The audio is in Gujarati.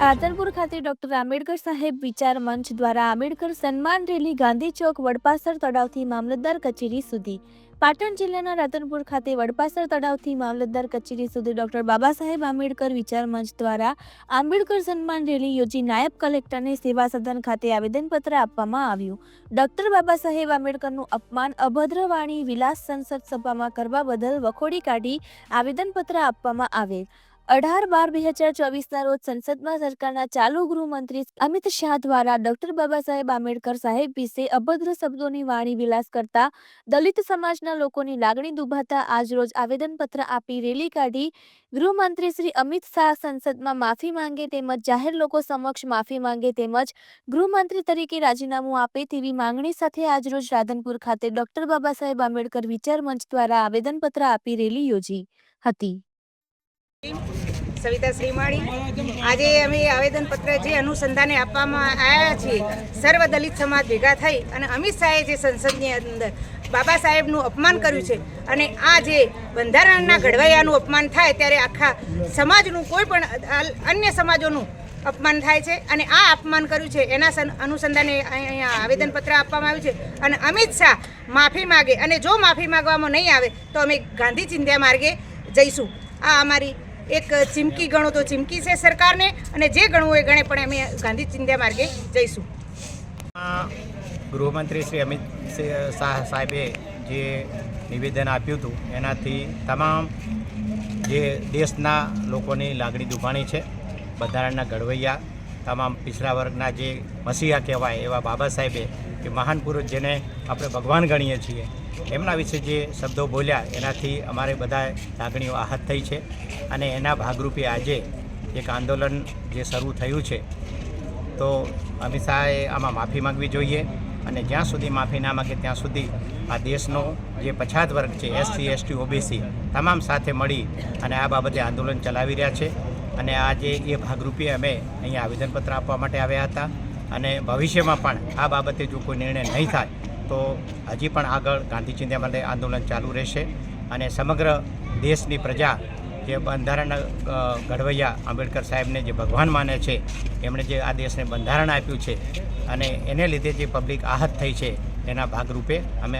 રાધનપુર ખાતે ડોક્ટર આંબેડકર સાહેબ વિચાર મંચ દ્વારા આંબેડકર સન્માન રેલી ગાંધી ચોક વડપાસર તળાવથી મામલતદાર કચેરી સુધી. પાટણ જિલ્લાના રાતનપુર ખાતે વડપાસર તળાવથી મામલતદાર કચેરી સુધી ડોક્ટર બાબા સાહેબ આંબેડકર વિચાર મંચ દ્વારા આંબેડકર સન્માન રેલી યોજી નાયબ કલેક્ટરને સેવા સદન ખાતે આવેદનપત્ર આપવામાં આવ્યું. ડોક્ટર બાબા સાહેબ આંબેડકરનું અપમાન, અભદ્ર વાણી, વિલાસ સંસદ સભામાં કરવા બદલ વખોડી કાઢી આવેદનપત્ર આપવામાં આવેલ. અઢાર બાર બે હજાર ચોવીસના રોજ સંસદમાં સરકારના ચાલુ ગૃહમંત્રી અમિત શાહ દ્વારા ડોક્ટર બાબા સાહેબ આંબેડકર સાહેબ વિશે અભદ્ર શબ્દોની વાણી વિલાસ કરતા દલિત સમાજના લોકોની લાગણી દુભાતા આજરોજ આવેદનપત્ર આપી રેલી કાઢી. ગૃહમંત્રી શ્રી અમિત શાહ સંસદમાં માફી માંગે તેમજ જાહેર લોકો સમક્ષ માફી માંગે તેમજ ગૃહમંત્રી તરીકે રાજીનામું આપે તેવી માંગણી સાથે આજરોજ રાધનપુર ખાતે ડોક્ટર બાબા સાહેબ આંબેડકર વિચાર મંચ દ્વારા આવેદનપત્ર આપી રેલી યોજી હતી. સવિતા શ્રીમાળી, આજે અમે આવેદનપત્ર જે અનુસંધાને આપવામાં આવ્યા છીએ, સર્વ દલિત સમાજ ભેગા થઈ અને અમિત શાહે જે સંસદની અંદર બાબા સાહેબનું અપમાન કર્યું છે અને આ જે બંધારણના ઘડવૈયાનું અપમાન થાય ત્યારે આખા સમાજનું કોઈ પણ અન્ય સમાજોનું અપમાન થાય છે અને આ અપમાન કર્યું છે, એના અનુસંધાને અહીંયા આવેદનપત્ર આપવામાં આવ્યું છે અને અમિત શાહ માફી માગે અને જો માફી માગવામાં નહીં આવે તો અમે ગાંધી ચિંધ્યા માર્ગે જઈશું. આ અમારી એક ચીમકી ગણો તો ચીમકી છે સરકારને અને જે ગણવું એ ગણે, પણ અમે ગાંધી ચિંધ્યા માર્ગે જઈશું. ગૃહમંત્રી શ્રી અમિત શાહ સાહેબે જે નિવેદન આપ્યું હતું, એનાથી તમામ જે દેશના લોકોની લાગણી દુભાણી છે. બંધારણના ઘડવૈયા, તમામ પિછડા વર્ગના જે મસીહા કહેવાય એવા બાબા સાહેબે, કે મહાન પુરુષ જેને આપણે ભગવાન ગણીએ છીએ એમના વિશે જે શબ્દો બોલ્યા, એનાથી અમારે બધા લાગણીઓ આહત થઈ છે. અને એના ભાગરૂપે આજે એક આંદોલન જે શરૂ થયું છે, તો અમિત શાહે આમાં માફી માંગવી જોઈએ. અને જ્યાં સુધી માફી ના માંગે, ત્યાં સુધી આ દેશનો જે પછાત વર્ગ છે, એસસી, એસટી, ઓબીસી, તમામ સાથે મળી અને આ બાબતે આંદોલન ચલાવી રહ્યા છે. અને આજે એ ભાગરૂપે અમે અહીંયા આવેદનપત્ર આપવા માટે આવ્યા હતા. અને ભવિષ્યમાં પણ આ બાબતે જો કોઈ નિર્ણય નહીં થાય તો હજી પણ આગળ ગાંધી ચિંતા માટે આંદોલન ચાલુ રહેશે અને સમગ્ર દેશની પ્રજા જે બંધારણના અ, ઘડવૈયા આંબેડકર સાહેબને જે ભગવાન માને છે એમણે જે આ દેશને બંધારણ આપ્યું છે અને એને લીધે જે પબ્લિક આહત થઈ છે એના ભાગરૂપે અમે